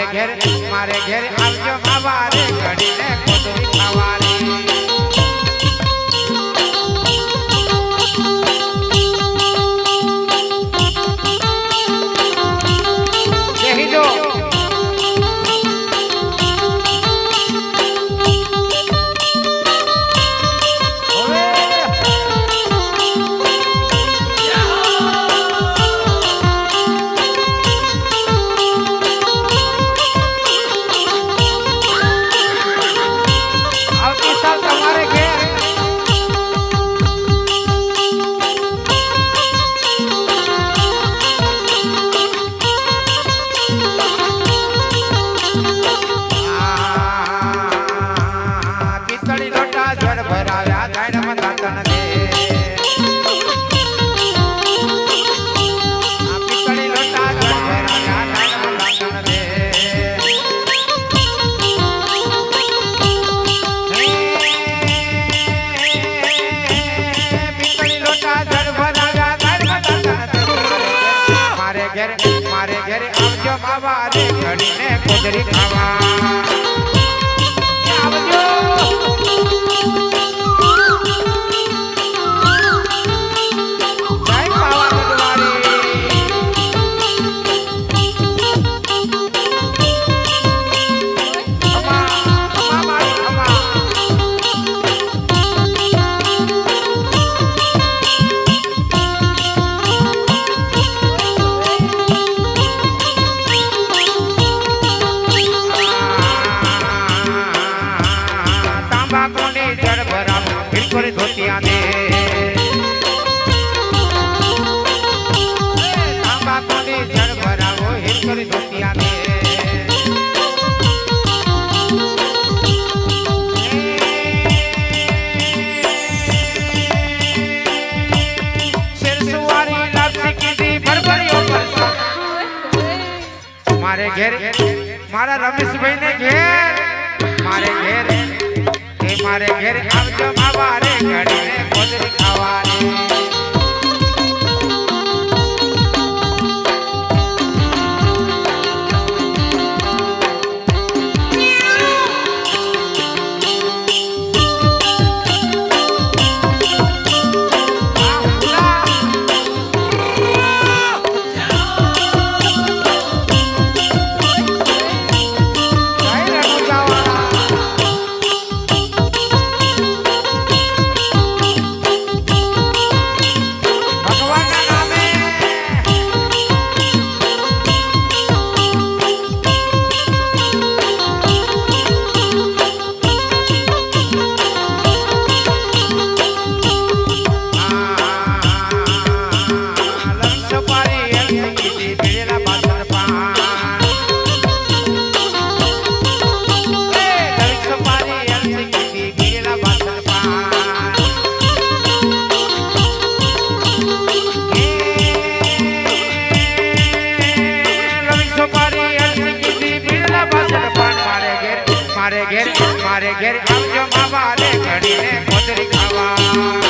મારે ઘેર મારે ઘેર આવજો બાવા રે ઘડીને કોદરી ખાવા આવા રે ઘડીને કોદરી ખાવા. ઘેર. મારા રમેશભાઈ ને ઘેર. મારે ઘેર. મારે ઘેર આવજો માવા રે ઘડીને ગોદરી ખાવાની. મારે ઘેર મારે ઘેર આવજો માવા રે ઘડીને કોતરી ખાવા.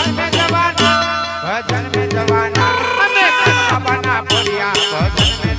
ભજન મે જવાના ભજન મે જવાના. અમે કસાબાના ભજન મે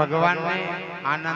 ભગવાનને આનંદ